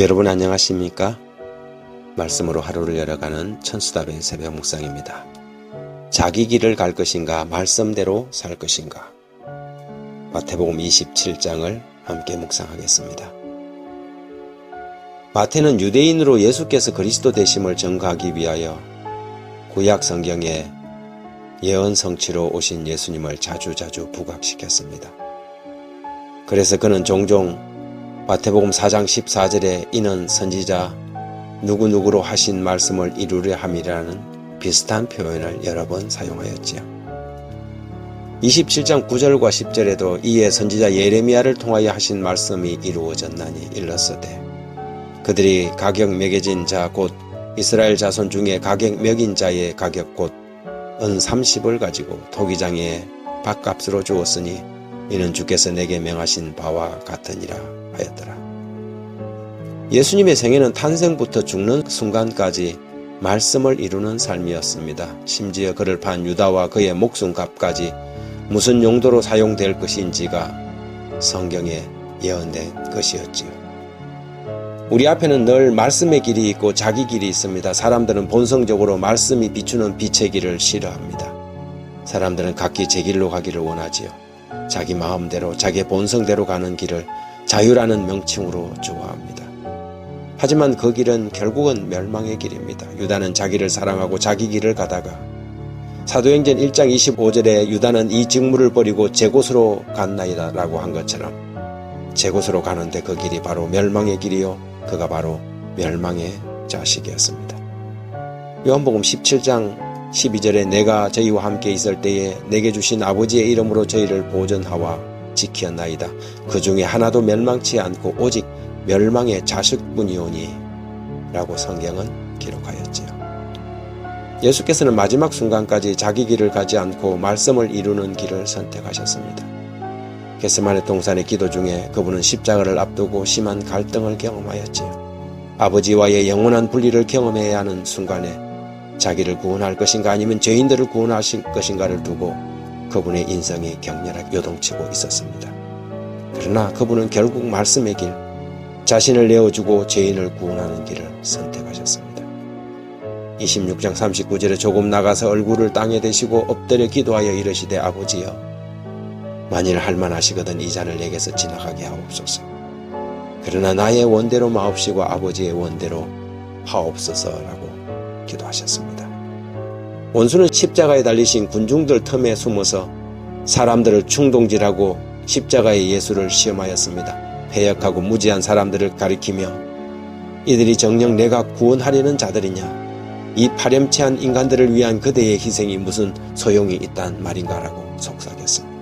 여러분 안녕하십니까? 말씀으로 하루를 열어가는 천수답의 새벽 묵상입니다. 자기 길을 갈 것인가 말씀대로 살 것인가 마태복음 27장을 함께 묵상하겠습니다. 마태는 유대인으로 예수께서 그리스도 되심을 증거하기 위하여 구약 성경에 예언 성취로 오신 예수님을 자주자주 부각시켰습니다. 그래서 그는 종종 마태복음 4장 14절에 이는 선지자 누구누구로 하신 말씀을 이루려 함이라는 비슷한 표현을 여러 번 사용하였지요. 27장 9절과 10절에도 이에 선지자 예레미야를 통하여 하신 말씀이 이루어졌나니 일렀으되 그들이 가격 매겨진 자 곧 이스라엘 자손 중에 가격 매긴 자의 가격 곧은 30을 가지고 토기장에 밥값으로 주었으니 이는 주께서 내게 명하신 바와 같으니라 하였더라. 예수님의 생애는 탄생부터 죽는 순간까지 말씀을 이루는 삶이었습니다. 심지어 그를 판 유다와 그의 목숨값까지 무슨 용도로 사용될 것인지가 성경에 예언된 것이었지요. 우리 앞에는 늘 말씀의 길이 있고 자기 길이 있습니다. 사람들은 본성적으로 말씀이 비추는 빛의 길을 싫어합니다. 사람들은 각기 제 길로 가기를 원하지요. 자기 마음대로 자기의 본성대로 가는 길을 자유라는 명칭으로 좋아합니다. 하지만 그 길은 결국은 멸망의 길입니다. 유다는 자기를 사랑하고 자기 길을 가다가 사도행전 1장 25절에 유다는 이 직무를 버리고 제 곳으로 갔나이다 라고 한 것처럼 제 곳으로 가는데 그 길이 바로 멸망의 길이요 그가 바로 멸망의 자식이었습니다. 요한복음 17장 12절에 내가 저희와 함께 있을 때에 내게 주신 아버지의 이름으로 저희를 보존하와 지키었나이다. 그 중에 하나도 멸망치 않고 오직 멸망의 자식뿐이오니 라고 성경은 기록하였지요. 예수께서는 마지막 순간까지 자기 길을 가지 않고 말씀을 이루는 길을 선택하셨습니다. 게스만의 동산의 기도 중에 그분은 십자가를 앞두고 심한 갈등을 경험하였지요. 아버지와의 영원한 분리를 경험해야 하는 순간에 자기를 구원할 것인가 아니면 죄인들을 구원하실 것인가를 두고 그분의 인성이 격렬하게 요동치고 있었습니다. 그러나 그분은 결국 말씀의 길, 자신을 내어주고 죄인을 구원하는 길을 선택하셨습니다. 26장 39절에 조금 나가서 얼굴을 땅에 대시고 엎드려 기도하여 이르시되 아버지여 만일 할만하시거든 이 잔을 내게서 지나가게 하옵소서. 그러나 나의 원대로 마옵시고 아버지의 원대로 하옵소서라고 기도하셨습니다. 원수는 십자가에 달리신 군중들 틈에 숨어서 사람들을 충동질하고 십자가의 예수를 시험하였습니다. 패역하고 무지한 사람들을 가리키며 이들이 정녕 내가 구원하려는 자들이냐 이 파렴치한 인간들을 위한 그대의 희생이 무슨 소용이 있단 말인가라고 속삭였습니다.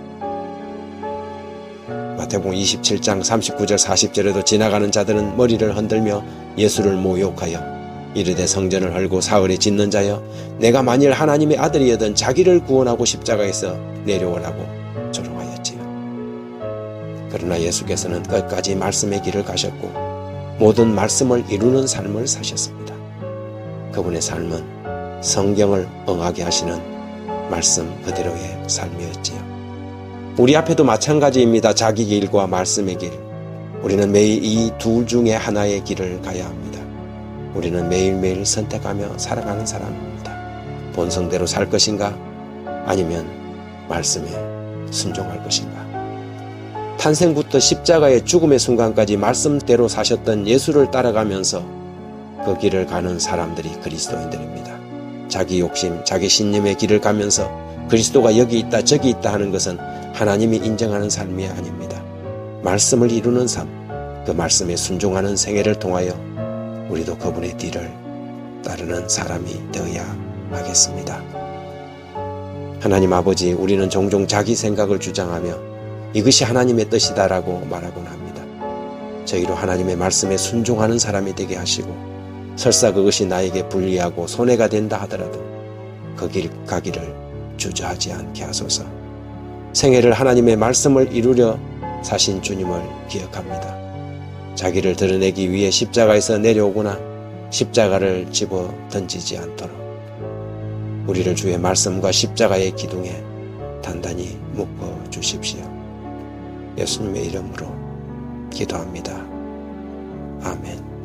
마태복음 27장 39절 40절에도 지나가는 자들은 머리를 흔들며 예수를 모욕하여 이르되 성전을 헐고 사흘에 짓는 자여 내가 만일 하나님의 아들이여든 자기를 구원하고 십자가에서 내려오라고 조롱하였지요. 그러나 예수께서는 끝까지 말씀의 길을 가셨고 모든 말씀을 이루는 삶을 사셨습니다. 그분의 삶은 성경을 응하게 하시는 말씀 그대로의 삶이었지요. 우리 앞에도 마찬가지입니다. 자기 길과 말씀의 길. 우리는 매일 이 둘 중에 하나의 길을 가야 합니다. 우리는 매일매일 선택하며 살아가는 사람입니다. 본성대로 살 것인가? 아니면 말씀에 순종할 것인가? 탄생부터 십자가의 죽음의 순간까지 말씀대로 사셨던 예수를 따라가면서 그 길을 가는 사람들이 그리스도인들입니다. 자기 욕심, 자기 신념의 길을 가면서 그리스도가 여기 있다, 저기 있다 하는 것은 하나님이 인정하는 삶이 아닙니다. 말씀을 이루는 삶, 그 말씀에 순종하는 생애를 통하여 우리도 그분의 뒤를 따르는 사람이 되어야 하겠습니다. 하나님 아버지, 우리는 종종 자기 생각을 주장하며 이것이 하나님의 뜻이다라고 말하곤 합니다. 저희로 하나님의 말씀에 순종하는 사람이 되게 하시고 설사 그것이 나에게 불리하고 손해가 된다 하더라도 그 길 가기를 주저하지 않게 하소서. 생애를 하나님의 말씀을 이루려 사신 주님을 기억합니다. 자기를 드러내기 위해 십자가에서 내려오거나 십자가를 집어 던지지 않도록 우리를 주의 말씀과 십자가의 기둥에 단단히 묶어 주십시오. 예수님의 이름으로 기도합니다. 아멘.